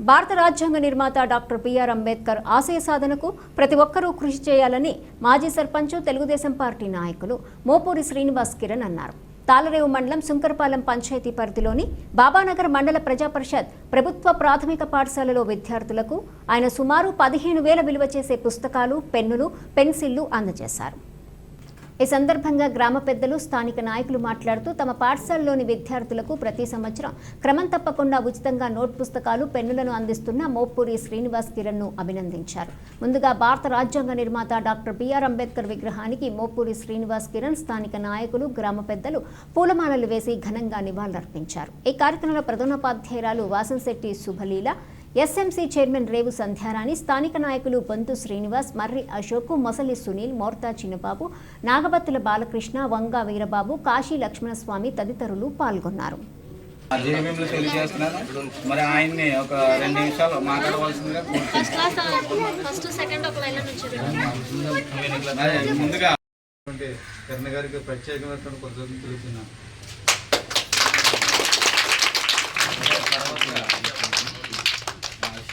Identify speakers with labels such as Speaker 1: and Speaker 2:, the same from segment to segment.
Speaker 1: భారత రాజ్యాంగ నిర్మాత డాక్టర్ బిఆర్ అంబేద్కర్ ఆశయ సాధనకు ప్రతి ఒక్కరూ కృషి చేయాలని మాజీ సర్పంచ్ తెలుగుదేశం పార్టీ నాయకులు మోపూరి శ్రీనివాస్ కిరణ్ అన్నారు. తాళరేవు మండలం సుంకరపాలెం పంచాయతీ పరిధిలోని బాబానగర్ మండల ప్రజా పరిషత్ ప్రభుత్వ ప్రాథమిక పాఠశాలలో విద్యార్థులకు ఆయన సుమారు పదిహేను వేల విలువ చేసే పుస్తకాలు పెన్నులు పెన్సిళ్ళు అందజేశారు. ఈ సందర్భంగా గ్రామ పెద్దలు స్థానిక నాయకులు మాట్లాడుతూ తమ పాఠశాలలోని విద్యార్థులకు ప్రతి సంవత్సరం క్రమం తప్పకుండా ఉచితంగా నోట్ పుస్తకాలు పెన్నులను అందిస్తున్న మోప్పూరి శ్రీనివాస్ కిరణ్ను అభినందించారు. ముందుగా భారత రాజ్యాంగ నిర్మాత డాక్టర్ బిఆర్ అంబేద్కర్ విగ్రహానికి మోపూరి శ్రీనివాస్ కిరణ్ స్థానిక నాయకులు గ్రామ పెద్దలు పూలమాలలు వేసి ఘనంగా నివాళులర్పించారు. ఈ కార్యక్రమంలో ప్రధానోపాధ్యాయురాలు వాసంశెట్టి శుభలీల ఎస్ఎంసీ చైర్మన్ రేవు సంధ్యారాణి స్థానిక నాయకులు బొంతు శ్రీనివాస్ మర్రి అశోక్ మొసలి సునీల్ మోర్తా చిన్నబాబు నాగబత్తుల బాలకృష్ణ వంగా వీరబాబు కాశీ లక్ష్మణస్వామి తదితరులు పాల్గొన్నారు.
Speaker 2: తెలియజేస్తున్నాను. మరి ఆయన్ని ఒక రెండు నిమిషాలు మాట్లాడవలసిందిగా ముందుగా కిరణ్ గారికి ప్రత్యేకమైనటువంటి కృతజ్ఞతలు తెలుపుతున్నాను తర్వాత, ఆ, శ్రీను గారు ఆ, అటు ఉంటాను. మరి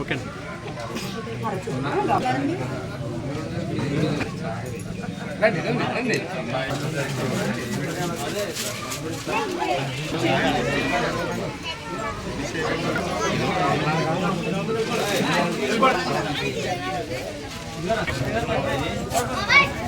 Speaker 3: ఓకే. రండి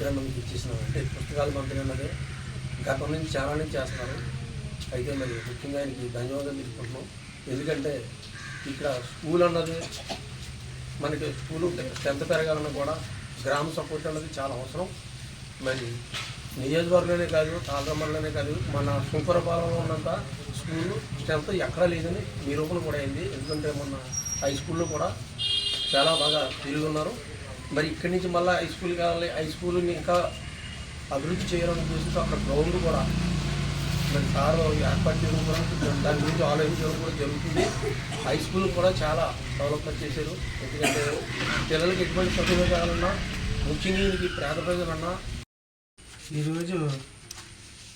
Speaker 3: ఈ మనకి ఇచ్చేసినాం అంటే పుస్తకాలు పంపిణీ అన్నది గతం నుంచి చాలా నుంచి చేస్తున్నారు. అయితే మరి ముఖ్యంగా ఆయనకి ధన్యవాదాలు తెలుపుకుంటున్నాం. ఎందుకంటే ఇక్కడ స్కూల్ అన్నది మనకి స్కూల్ టెన్త్ పెరగాలన్నా కూడా గ్రామ సపోర్ట్ అన్నది చాలా అవసరం. మరి నియోజకవర్గంలోనే కాదు తాళరమ్మలోనే కాదు మన సుంకరపాలెంలో ఉన్నంత స్కూల్ స్ట్రెంత్ ఎక్కడా లేదని నిరూపణ కూడా అయింది. ఎందుకంటే మొన్న హై స్కూల్లో కూడా చాలా బాగా తిరిగి ఉన్నారు. మరి ఇక్కడి నుంచి మళ్ళీ హై స్కూల్ కావాలి హై స్కూల్ని ఇంకా అభివృద్ధి చేయాలని చూసి అక్కడ గ్రౌండ్ కూడా మరి సార్ ఏర్పాటు చేయడం కూడా దాని గురించి ఆలోచించడం కూడా జరుగుతుంది. హై స్కూల్ కూడా చాలా డెవలప్మెంట్ చేశారు. ఎందుకంటే పిల్లలకి ఎటువంటి చదువు కావాలన్నా ముఖ్యంగా వీళ్ళకి పేద ప్రజలన్నా
Speaker 4: ఈరోజు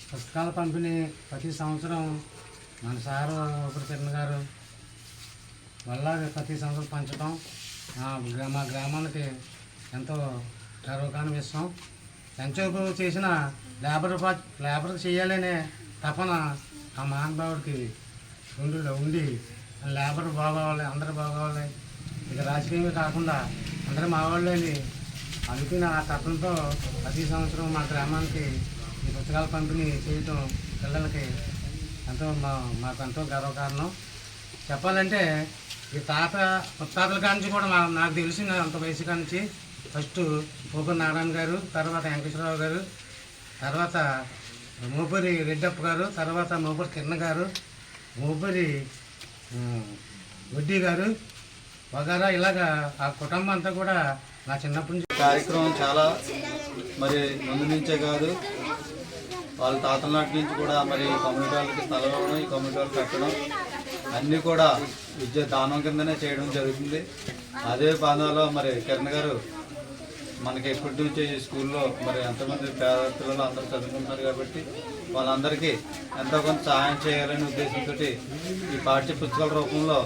Speaker 4: పుస్తకాల పంపిణీ ప్రతి సంవత్సరం మన సార్ ఉపరిచరణ గారు వల్ల ప్రతి సంవత్సరం పంచడం గ్రా- మా గ్రామానికి ఎంతో గర్వకారణం ఇస్తాం ఎంతో చేసిన లేబర్ పా- లేబర్ చేయాలనే తపన ఆ మహానుభావుడికి ఉండి ఉండి లేబర్ బాగోవాలి అందరూ బాగోవాలి. ఇక రాజకీయమే కాకుండా అందరూ మా వాళ్ళని అనుకున్న ఆ తపనతో ప్రతి సంవత్సరం మా గ్రామానికి ఈ పుస్తకాల పంపిణీ చేయటం పిల్లలకి ఎంతో మా మాకు ఎంతో గర్వకారణం. చెప్పాలంటే ఈ తాత ముత్తాతల కానించి కూడా మా నాకు తెలిసిన అంత వయసు కానించి ఫస్ట్ పోకూరు నారాయణ గారు తర్వాత వెంకటేశ్వరరావు గారు తర్వాత మోపూరి రెడ్డప్ప గారు తర్వాత మోపూరి కిరణ్ గారు మోపూరి వడ్డీ గారు. వగారా ఇలాగా ఆ కుటుంబం అంతా కూడా నా చిన్నప్పటి నుంచి
Speaker 2: కార్యక్రమం చాలా మరి ముందు నుంచే కాదు. వాళ్ళ తాతల నాటి నుంచి కూడా మరి కమ్యూనిటీ వాళ్ళకి స్థలం ఇవ్వడం ఈ కమ్యూనిటీ వాళ్ళకి కట్టడం. అన్నీ కూడా విద్య దానం కిందనే చేయడం జరుగుతుంది. అదే బాధలో మరి కిరణ్ గారు మనకి ఎప్పటి నుంచి స్కూల్లో మరి ఎంతమంది పేద పిల్లలు అందరూ చదువుకుంటున్నారు కాబట్టి వాళ్ళందరికీ ఎంతో కొంత సహాయం చేయాలనే ఉద్దేశంతో ఈ పాఠ్య పుస్తకాల రూపంలో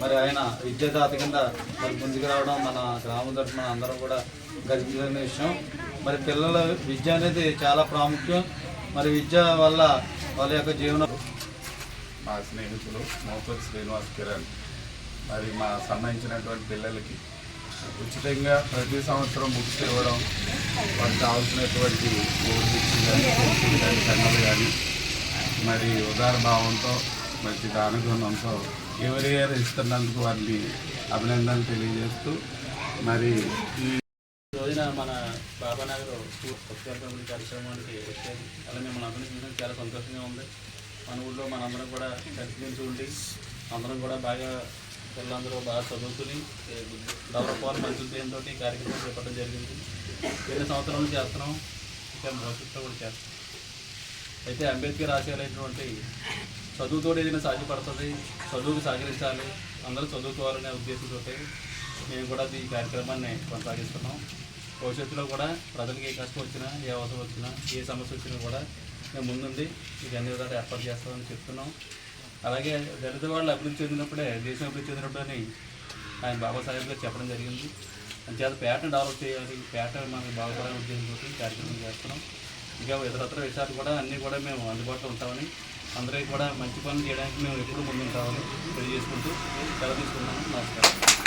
Speaker 2: మరి ఆయన విద్యాదాత కింద మరి ముందుకు రావడం మన గ్రామం తరఫున అందరం కూడా గర్వించిన విషయం. మరి పిల్లల విద్య అనేది చాలా ప్రాముఖ్యం. మరి విద్య వల్ల వాళ్ళ యొక్క జీవన
Speaker 5: మా స్నేహితులు మోపతి శ్రీనివాస్ కిరణ్. మరి మా సంబంధించినటువంటి పిల్లలకి ఉచితంగా ప్రతి సంవత్సరం బుక్స్ ఇవ్వడం వారికి కావాల్సినటువంటి బోర్డు కానీ పెన్సిల్ కానీ కానీ మరి ఉదార భావంతో మంచి దానగుణంతో ఎవరి గారు ఇస్తున్నందుకు వారిని అభినందనలు తెలియజేస్తూ మరి ఈ
Speaker 6: రోజున మన బాబానగర్ స్కూల్ కార్యక్రమానికి వచ్చేది. అలా మిమ్మల్ని అందరినీ చాలా సంతోషంగా ఉంది. మన ఊళ్ళో మనందరం కూడా కలిసి ఉండి అందరం కూడా బాగా పిల్లలందరూ బాగా చదువుకుని డెవలప్ అవ్వాలి మంచి ఉద్దేశంతో ఈ కార్యక్రమం చేపట్టడం జరిగింది. ఎన్ని సంవత్సరాల నుంచి చేస్తున్నాం? ఇంకా భవిష్యత్తులో కూడా చేస్తాం అయితే అంబేద్కర్ ఆశయాలైనటువంటి చదువుతో ఏదైనా సాధ్యపడుతుంది చదువుకు సహకరించాలి అందరూ చదువుకోవాలనే ఉద్దేశంతో మేము కూడా ఈ కార్యక్రమాన్ని కొనసాగిస్తున్నాం. భవిష్యత్తులో కూడా ప్రజలకు ఏ కష్టం వచ్చినా ఏ అవసరం వచ్చినా ఏ సమస్య వచ్చినా కూడా మేము ముందుండి ఇది అన్ని విధాలు ఏర్పాటు చేస్తామని చెప్తున్నాం. అలాగే దళిత వాళ్ళు అభివృద్ధి చెందినప్పుడే దేశం అభివృద్ధి చెందినప్పుడని ఆయన బాబాసాహెబ్ గారు చెప్పడం జరిగింది. అంచేత పేటను డెవలప్ చేయాలి. పేట మనకి బాగుపడాలని ఉద్దేశంతో కార్యక్రమం చేస్తున్నాం. ఇంకా ఇతరత్ర విషయాలు కూడా అన్నీ కూడా మేము అందుబాటులో ఉంటామని అందరికీ కూడా మంచి పనులు చేయడానికి మేము ఎప్పుడు ముందుంటామని తెలియజేసుకుంటూ సెలవు తీసుకున్నాను నమస్కారం.